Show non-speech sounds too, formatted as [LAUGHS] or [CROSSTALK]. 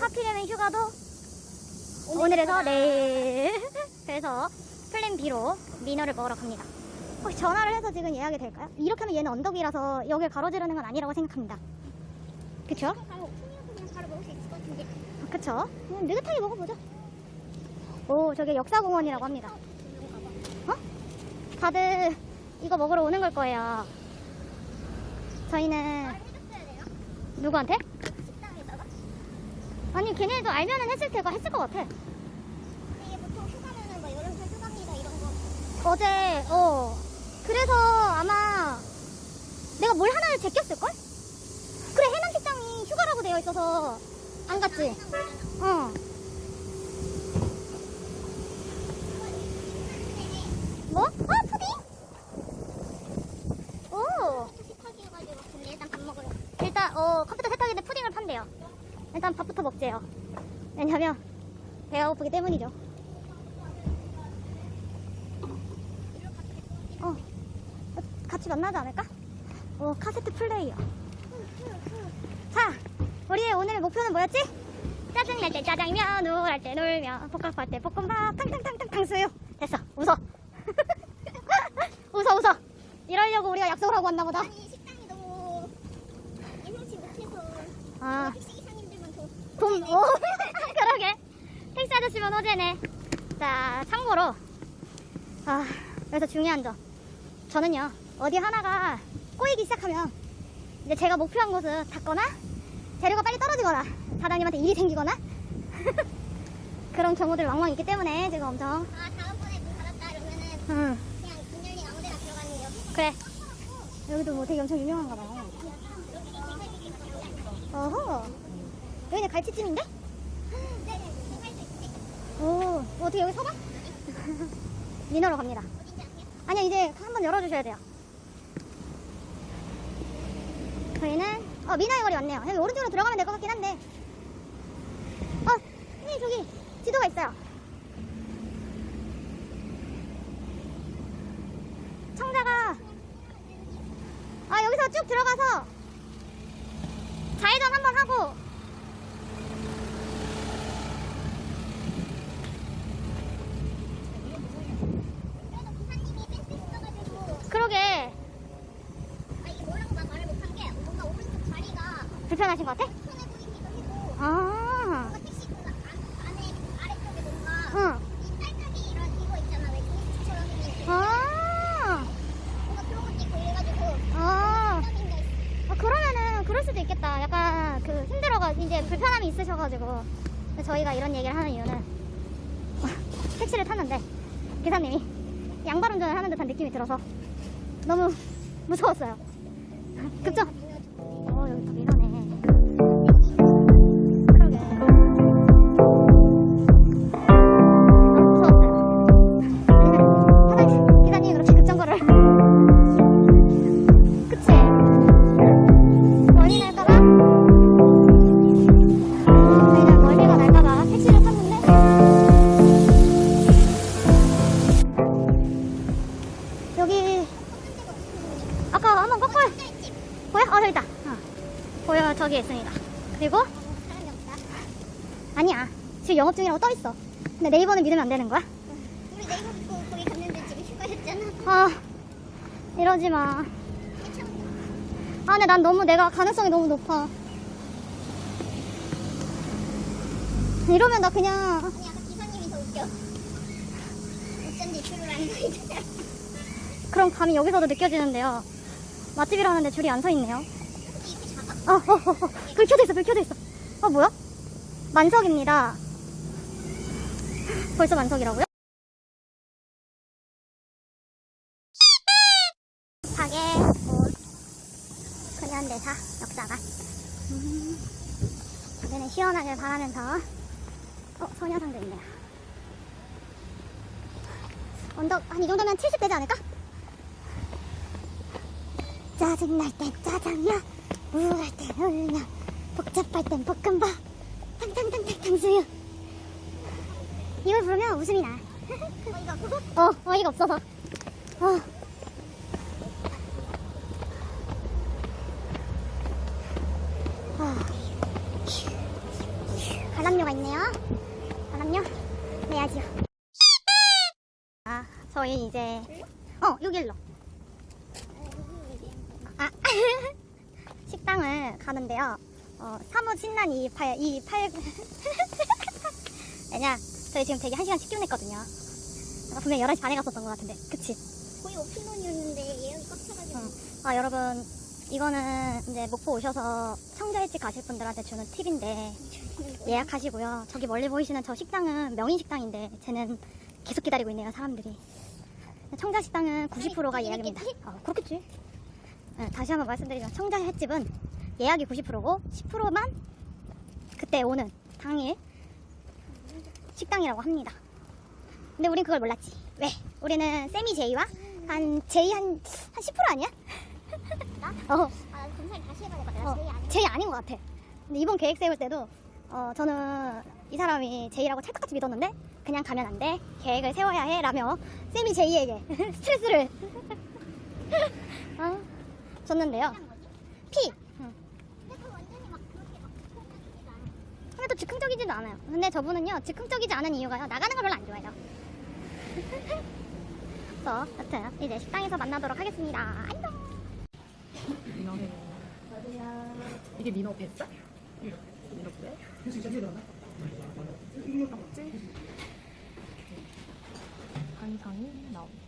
하필이면 휴가도 오늘에서 내일 [LAUGHS] 그래서 플랜 B로 민어를 먹으러 갑니다. 혹시 전화를 해서 지금 예약이 될까요? 이렇게 하면 얘는 언덕이라서 여길 가로지르는 건 아니라고 생각합니다. 그쵸? 바로 오픈이면 그냥 바로 먹을 수 있을 것 같은데. 그쵸? 그럼 느긋하게 먹어보죠. 오, 저게 역사공원이라고 합니다. 어? 다들 이거 먹으러 오는 걸 거예요. 저희는 돼요? 누구한테? 아니, 걔네도 알면은 했을 테고 했을 것 같아. 이게 보통 휴가면은 뭐 여름철 휴가입니다 이런 거. 어제, 어. 그래서 아마 내가 뭘 하나를 제꼈을걸? 그래, 해남 식당이 휴가라고 되어 있어서 안 갔지? 어. 뭐? 어, 푸딩? 오. 식탁이 해가지고 근데 일단 밥 먹으러. 일단 어 컴퓨터 세탁인데 푸딩을 판대요. 일단 밥부터 먹재요. 왜냐면 배가 고프기 때문이죠. 어 같이 만나지 않을까? 오 카세트 플레이어. 자 우리의 오늘의 목표는 뭐였지? 짜증날 때 짜장면, 우울할 때 놀면, 복합할 때 볶음밥, 탕탕탕탕 탕수육. 됐어 웃어. [LAUGHS] 웃어 웃어. 이러려고 우리가 약속을 하고 왔나 보다. 아니 식당이 너무 예상치 못해서 아. 오, 그러게. 택시 아저씨면 어제네. 자, 참고로. 아, 여기서 중요한 점. 저는요, 어디 하나가 꼬이기 시작하면, 이제 제가 목표한 곳은 닿거나, 재료가 빨리 떨어지거나, 사장님한테 일이 생기거나, 그런 경우들 왕왕 있기 때문에 제가 엄청, 아 다음번에 문 닫았다 이러면은 음, 그냥 문 열린 아무 데나 들어가는 여. 그래. 여기도 뭐 되게 엄청 유명한가 봐요. 어허. 여기는 갈치찜인데? 네네. 오, 어떻게 여기 서봐? [LAUGHS] 민어로 갑니다. 아니요, 이제 한번 열어주셔야 돼요. 저희는, 어, 민어의 거리 왔네요. 여기 오른쪽으로 들어가면 될 것 같긴 한데. 어, 네, 저기, 지도가 있어요. 청자가, 아, 여기서 쭉 들어가서, 좌회전 한번 하고, 그래도 기사님이 센스 있어가지고 그러게, 아 이게 뭐라고 막 말을 못한 게 뭔가 오른쪽 자리가 불편하신 것 같아? 편해 보이기도 해도 아. 아, 아. 아, 수도 있겠다. 약간 그 힘들어가 이제 불편함이 있으셔가지고 저희가 이런 얘기를 하는 이유는 [LAUGHS] 택시를 탔는데 기사님이 양발 운전을 하는 듯한 느낌이 들어서 너무 무서웠어요. [LAUGHS] 급정. 지금 영업 중이라고 떠 있어 근데 네이버는 믿으면 안 되는 거야? 우리 네이버 듣고 거기 갔는데 지금 휴가였잖아. 아 이러지마 아 근데 난 너무 내가 가능성이 너무 높아 이러면 나 그냥 아니 아까 기사님이 더 웃겨. 어쩐지 줄을 안 서있잖아. 그런 감이 여기서도 느껴지는데요. 맛집이라는데 줄이 안 서 있네요. 이렇게 작아? 어, 어, 어, 어. 불 켜져 있어, 불 켜져 있어. 어, 뭐야? 만석입니다. 벌써 만석이라고요? 가게 곧 근현대사 역사관. 음, 여기는 시원하길 바라면서 어, 소녀상도 있네요. 언덕 한 이 정도면 70 되지 않을까? 짜증날 땐 짜장면, 우울할 땐 울면, 복잡할 땐 볶음밥, 탕탕탕탕 탕 수육. 이걸 부르면 웃음이 나. 어이가 없어서? 어, 어이가 없어서. 어. 어. 관람료가 있네요. 관람료 내야지요. 아, 저희 이제 어 여기로. 아 [LAUGHS] 식당을 가는데요. 어, 사무 신난 이 팔, 이 팔. [LAUGHS] 왜냐 저희 지금 되게 한 시간씩 끼워냈거든요. 아까 분명 11시 반에 갔었던 것 같은데. 그치? 거의 오픈런이었는데 예약이 꽉 차가지고. 아, 여러분, 이거는 이제 목포 오셔서 청자 일찍 가실 분들한테 주는 팁인데, 예약하시고요. 저기 멀리 보이시는 저 식당은 명인 식당인데, 쟤는 계속 기다리고 있네요, 사람들이. 청자 식당은 90%가 아니, 예약입니다. 어, 그렇겠지. 네, 다시 한번 말씀드리면 청자 횟집은 예약이 90%고 10%만 그때 오는 당일 식당이라고 합니다. 근데 우린 그걸 몰랐지. 왜? 우리는 세미 제이와 한 제이 한, 한 10% 아니야? 어, 아, 검사를 다시 해봐야 될것 같아. 어, 저희 안 제이 아닌 것 같아. 근데 이번 계획 세울 때도 어, 저는 이 사람이 제이라고 찰떡같이 믿었는데 그냥 가면 안 돼. 계획을 세워야 해. 라며 세미 제이에게 [LAUGHS] 스트레스를 [LAUGHS] 어, 줬는데요. 피! 응. 근데 그 완전히 막 그렇게 막 폭력이지가 않아. 근데 또 즉흥적이지도 않아요. 근데 저분은요, 즉흥적이지 않은 이유가요, 나가는 걸 별로 안 좋아해요. 그래서, 여튼, 이제 식당에서 만나도록 하겠습니다. 안녕! 민어 회. 이게 민어 뱃살? 민어 배? 껍질? 한상이 나옵니다.